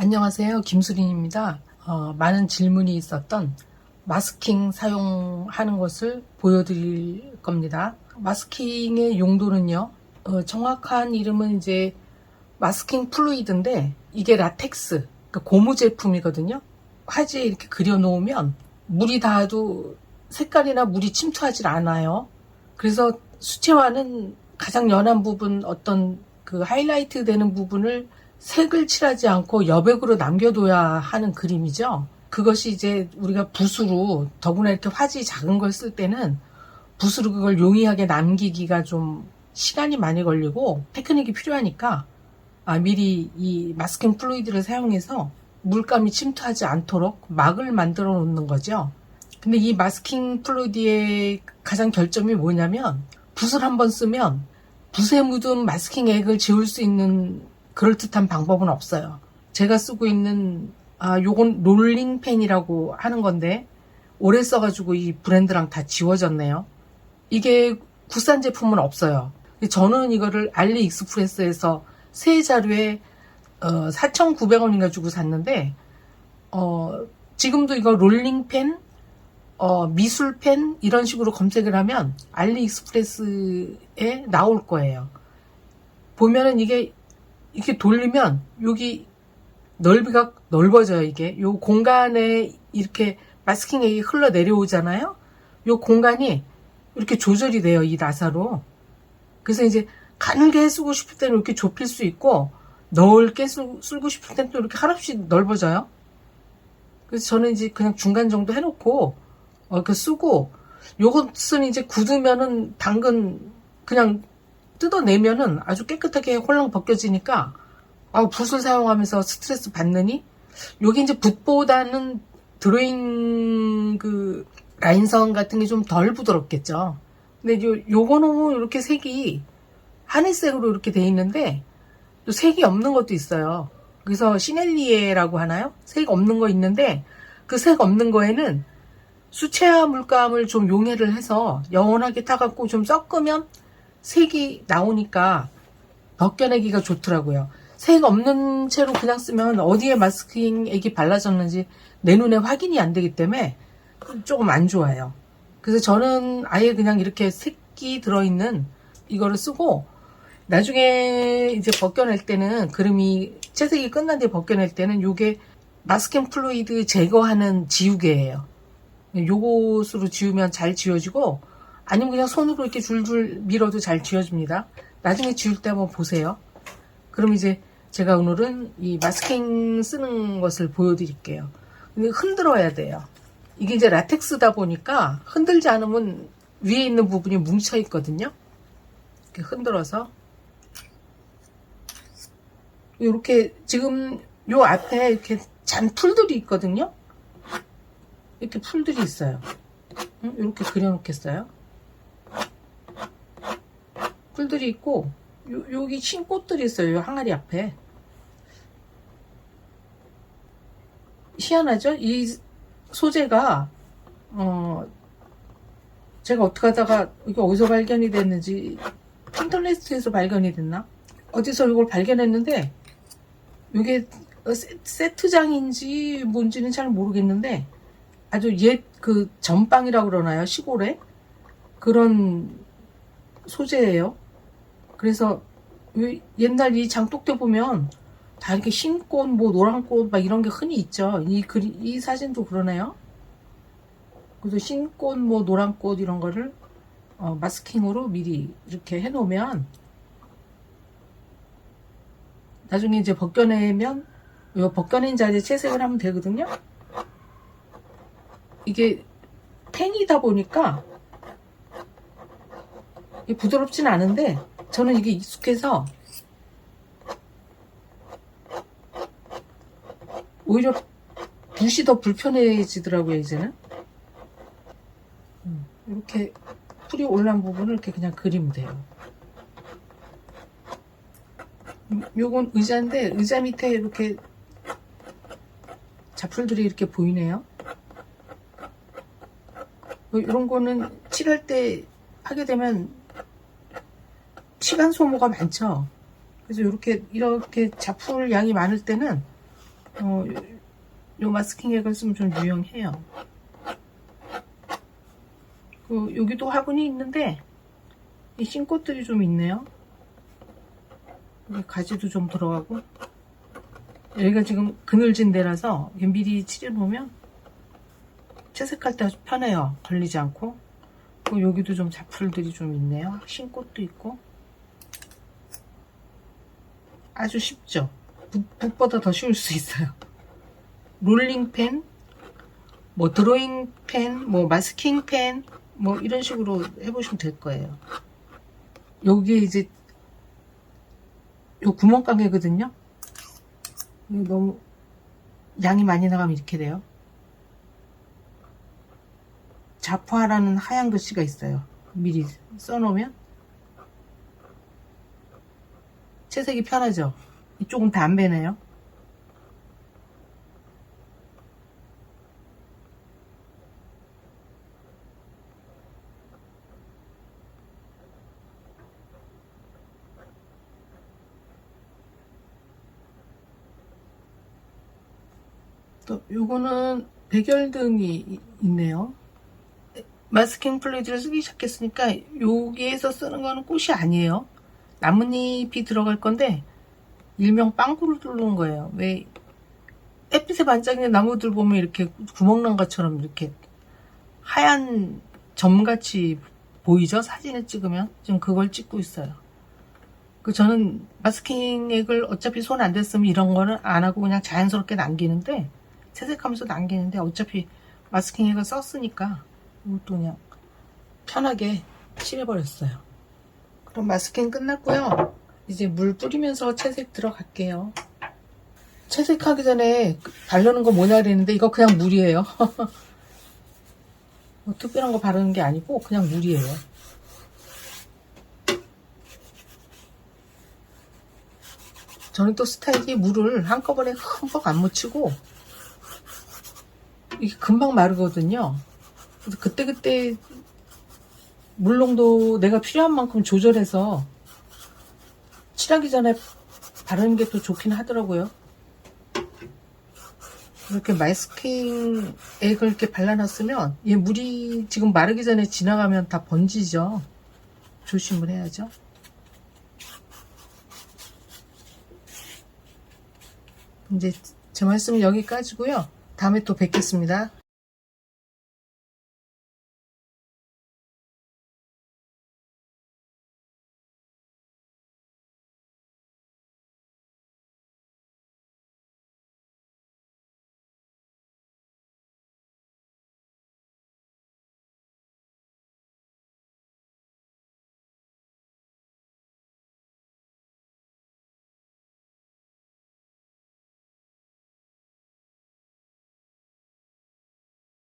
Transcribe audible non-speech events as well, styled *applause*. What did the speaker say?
안녕하세요. 김수린입니다. 어, 많은 질문이 있었던 마스킹 사용하는 것을 보여드릴 겁니다. 마스킹의 용도는요, 어, 정확한 이름은 이제 마스킹 플루이드인데 이게 라텍스, 그러니까 고무 제품이거든요. 화지에 이렇게 그려놓으면 물이 닿아도 색깔이나 물이 침투하지 않아요. 그래서 수채화는 가장 연한 부분 어떤 그 하이라이트 되는 부분을 색을 칠하지 않고 여백으로 남겨둬야 하는 그림이죠. 그것이 이제 우리가 붓으로 더구나 이렇게 화지 작은 걸 쓸 때는 붓으로 그걸 용이하게 남기기가 좀 시간이 많이 걸리고 테크닉이 필요하니까 아, 미리 이 마스킹 플루이드를 사용해서 물감이 침투하지 않도록 막을 만들어 놓는 거죠. 근데 이 마스킹 플루이드의 가장 결점이 뭐냐면 붓을 한번 쓰면 붓에 묻은 마스킹 액을 지울 수 있는 그럴듯한 방법은 없어요. 제가 쓰고 있는 아 요건 롤링 펜이라고 하는 건데 오래 써가지고 이 브랜드랑 다 지워졌네요. 이게 국산 제품은 없어요. 저는 이거를 알리익스프레스에서 새 자루에 어, 4,900원인가 주고 샀는데 어, 지금도 이거 롤링펜, 어, 미술펜 이런 식으로 검색을 하면 알리익스프레스에 나올 거예요. 보면은 이게 이렇게 돌리면 여기 넓이가 넓어져요 이게. 요 공간에 이렇게 마스킹액이 흘러 내려오잖아요? 요 공간이 이렇게 조절이 돼요 이 나사로. 그래서 이제 가늘게 쓰고 싶을 때는 이렇게 좁힐 수 있고 넓게 쓰, 쓰고 싶을 때는 또 이렇게 한없이 넓어져요. 그래서 저는 이제 그냥 중간 정도 해놓고 어, 이렇게 쓰고 요것은 이제 굳으면은 당근 그냥 뜯어내면은 아주 깨끗하게 홀랑 벗겨지니까 아, 붓을 사용하면서 스트레스 받느니 여기 이제 붓보다는 드로잉 그 라인선 같은 게 좀 덜 부드럽겠죠. 근데 요 요거는 이렇게 색이 하늘색으로 이렇게 돼 있는데 또 색이 없는 것도 있어요. 그래서 시넬리에라고 하나요? 색 없는 거 있는데 그 색 없는 거에는 수채화 물감을 좀 용해를 해서 영원하게 타갖고 좀 섞으면 색이 나오니까 벗겨내기가 좋더라고요. 색 없는 채로 그냥 쓰면 어디에 마스킹 액이 발라졌는지 내 눈에 확인이 안 되기 때문에 조금 안 좋아요. 그래서 저는 아예 그냥 이렇게 색이 들어있는 이거를 쓰고 나중에 이제 벗겨낼 때는 그림이 채색이 끝난 뒤에 벗겨낼 때는 요게 마스킹 플루이드 제거하는 지우개예요. 요것으로 지우면 잘 지워지고 아니면 그냥 손으로 이렇게 줄줄 밀어도 잘 지워집니다. 나중에 지울 때 한번 보세요. 그럼 이제 제가 오늘은 이 마스킹 쓰는 것을 보여드릴게요. 근데 흔들어야 돼요. 이게 이제 라텍스다 보니까 흔들지 않으면 위에 있는 부분이 뭉쳐 있거든요. 이렇게 흔들어서 이렇게 지금 요 앞에 이렇게 잔 풀들이 있거든요. 이렇게 풀들이 있어요. 응? 이렇게 그려놓겠어요. 풀들이 있고 요, 여기 흰 꽃들이 있어요. 요 항아리 앞에. 희한하죠? 이 소재가 어 제가 어떻게 하다가 이게 어디서 발견이 됐는지 인터넷에서 발견이 됐나? 어디서 이걸 발견했는데 이게 세- 세트장인지 뭔지는 잘 모르겠는데 아주 옛 그 전빵이라고 그러나요? 시골에 그런 소재예요. 그래서 왜 옛날 이 장독대 보면 다 이렇게 흰 꽃, 뭐 노란 꽃, 막 이런 게 흔히 있죠. 이 그리, 이 사진도 그러네요. 그래서 흰 꽃, 뭐 노란 꽃 이런 거를 어, 마스킹으로 미리 이렇게 해놓으면 나중에 이제 벗겨내면 이 벗겨낸 자리에 채색을 하면 되거든요. 이게 펜이다 보니까 부드럽진 않은데 저는 이게 익숙해서 오히려 붓이 더 불편해지더라고요 이제는. 음, 이렇게 풀이 올라온 부분을 이렇게 그냥 그리면 돼요. 음, 요건 의자인데 의자 밑에 이렇게 자풀들이 이렇게 보이네요. 뭐 이런 거는 칠할 때 하게 되면 시간 소모가 많죠. 그래서 이렇게 이렇게 자풀 양이 많을 때는 어, 요, 요 마스킹 액을 쓰면 좀 유용해요. 그, 여기도 화분이 있는데, 이 싱꽃들이 좀 있네요. 가지도 좀 들어가고. 여기가 지금 그늘진 데라서 미리 칠해놓으면 채색할 때 아주 편해요. 걸리지 않고. 여기도 좀 잡풀들이 좀 있네요. 흰꽃도 있고. 아주 쉽죠? 붓, 붓보다 더 쉬울 수 있어요. 롤링펜, 뭐 드로잉 펜, 뭐 마스킹 펜, 뭐 이런 식으로 해보시면 될 거예요. 여기에 이제 요 구멍가게거든요. 너무 양이 많이 나가면 이렇게 돼요. 자포하라는 하얀 글씨가 있어요. 미리 써놓으면 채색이 편하죠. 이쪽은 다안 배네요. 또 요거는 백열등이 이- 있네요. 마스킹 플레이트를 쓰기 시작했으니까 여기에서 쓰는 거는 꽃이 아니에요. 나뭇잎이 들어갈 건데 일명 빵구를 뚫는 거예요. 왜 햇빛에 반짝이는 나무들 보면 이렇게 구멍난 것처럼 이렇게 하얀 점같이 보이죠? 사진을 찍으면 지금 그걸 찍고 있어요. 그 저는 마스킹 액을 어차피 손 안 댔으면 이런 거는 안 하고 그냥 자연스럽게 남기는데 채색하면서 남기는데 어차피 마스킹 액을 썼으니까 이것도 그냥 편하게 칠해버렸어요. 그럼 마스킹 끝났고요. 이제 물 뿌리면서 채색 들어갈게요. 채색하기 전에 바르는 거 뭐냐 그랬는데 이거 그냥 물이에요. *laughs* 뭐 특별한 거 바르는 게 아니고 그냥 물이에요. 저는 또 스타일이 물을 한꺼번에 흠뻑 안 묻히고 이게 금방 마르거든요. 그래서 그때그때 물농도 내가 필요한 만큼 조절해서 칠하기 전에 바르는 게 또 좋긴 하더라고요. 이렇게 마스킹 액을 이렇게 발라놨으면 얘 물이 지금 마르기 전에 지나가면 다 번지죠. 조심을 해야죠. 이제 제 말씀은 여기까지고요. 다음에 또 뵙겠습니다.